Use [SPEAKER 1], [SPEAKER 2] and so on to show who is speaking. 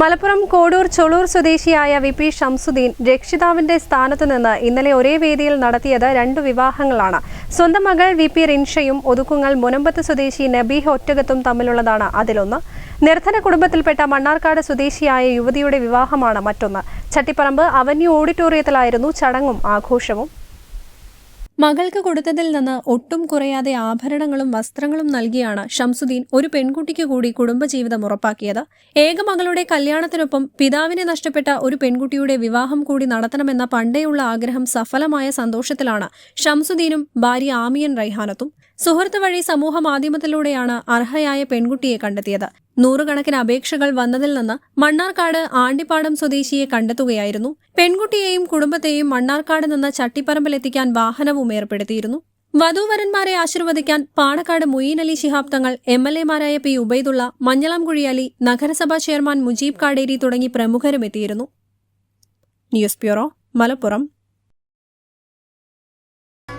[SPEAKER 1] Malappuram Kodur Cholur സ്വദേശിയായ V P Shamsuddin രക്ഷിതാവിന്റെ സ്ഥാനത്ത് നിന്ന് ഇന്നലെ ഒരേ വേദിയിൽ നടത്തിയത് രണ്ടു വിവാഹങ്ങളാണ്. സ്വന്തം മകൾ വി പി റിൻഷയും ഒതുക്കുങ്ങൽ മുനമ്പത്ത് സ്വദേശി നബീഹ് ഒറ്റകത്തും തമ്മിലുള്ളതാണ് അതിലൊന്ന്. നിർധന കുടുംബത്തിൽപ്പെട്ട മണ്ണാർക്കാട് സ്വദേശിയായ യുവതിയുടെ വിവാഹമാണ് മറ്റൊന്ന്. ചട്ടിപ്പറമ്പ് അവന്യൂ ഓഡിറ്റോറിയത്തിലായിരുന്നു ചടങ്ങും ആഘോഷവും. മകൾക്ക് കൊടുത്തതിൽ നിന്ന് ഒട്ടും കുറയാതെ ആഭരണങ്ങളും വസ്ത്രങ്ങളും നൽകിയാണ് ഷംസുദ്ദീൻ ഒരു പെൺകുട്ടിക്ക് കൂടി കുടുംബജീവിതം ഉറപ്പാക്കിയത്. ഏകമകളുടെ കല്യാണത്തിനൊപ്പം പിതാവിനെ നഷ്ടപ്പെട്ട ഒരു പെൺകുട്ടിയുടെ വിവാഹം കൂടി നടത്തണമെന്ന പണ്ടേയുള്ള ആഗ്രഹം സഫലമായ സന്തോഷത്തിലാണ് ഷംസുദ്ദീനും ഭാര്യ ആമിയൻ റൈഹാനത്തും. സുഹൃത്ത് വഴി സമൂഹ മാധ്യമത്തിലൂടെയാണ് അർഹയായ പെൺകുട്ടിയെ കണ്ടെത്തിയത്. നൂറുകണക്കിന് അപേക്ഷകൾ വന്നതിൽ നിന്ന് മണ്ണാർക്കാട് ആണ്ടിപ്പാടം സ്വദേശിയെ കണ്ടെത്തുകയായിരുന്നു. പെൺകുട്ടിയെയും കുടുംബത്തെയും മണ്ണാർക്കാട് നിന്ന് ചട്ടിപ്പറമ്പിലെത്തിക്കാൻ വാഹനവും ഏർപ്പെടുത്തിയിരുന്നു. വധൂവരന്മാരെ ആശീർവദിക്കാൻ പാണക്കാട് മുയീൻ അലി ശിഹാബ് തങ്ങൾ എം എൽ എമാരായ പി ഉബൈദുള്ള മഞ്ഞളംകുഴി നഗരസഭാ ചെയർമാൻ മുജീബ് കാടേരി തുടങ്ങി പ്രമുഖരും എത്തിയിരുന്നു. News bureau Malappuram.